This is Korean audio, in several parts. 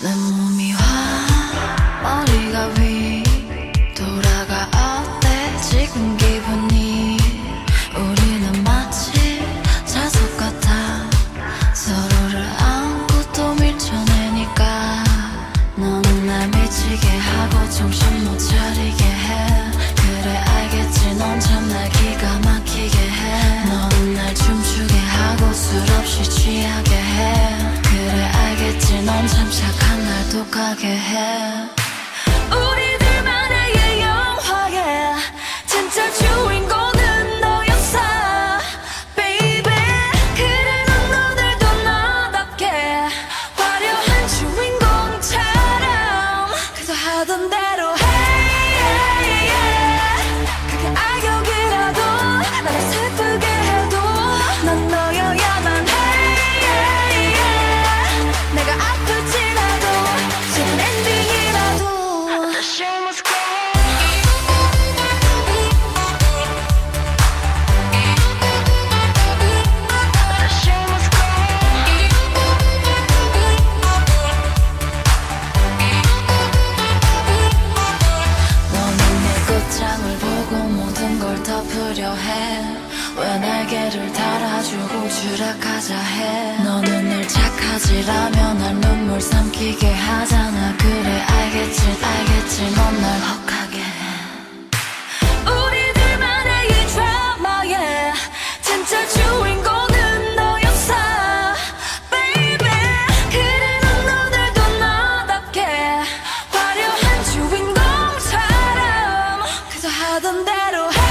The me. 정신 못 차리게 해. 그래 알겠지. 넌참날 기가 막히게 해. 너는 날 춤추게 하고 술 없이 취하게 해. 그래 알겠지. 넌참 착한 날 독하게 해. 우리들만의 영화에 진짜 주인공 해. 왜 날개를 달아주고 추락하자 해. 너는 늘 착하지라면 날 눈물 삼키게 하잖아. 그래, 알겠지, 알겠지. 넌 날 혹하게 해. 우리들만의 이 드라마에 진짜 주인공은 너였어. Baby, 그래, 넌 오늘도 너답게 화려한 주인공처럼 그저 하던 대로 해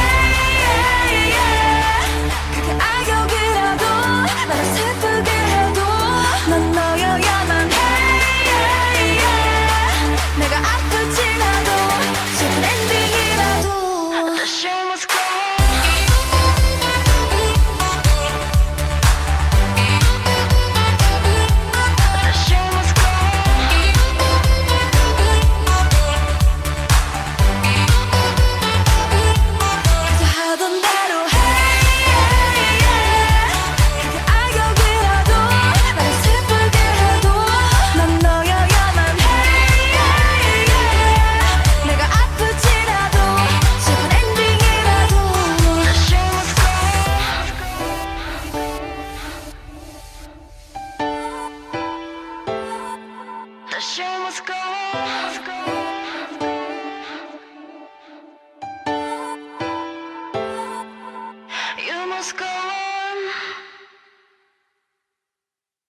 go. You must go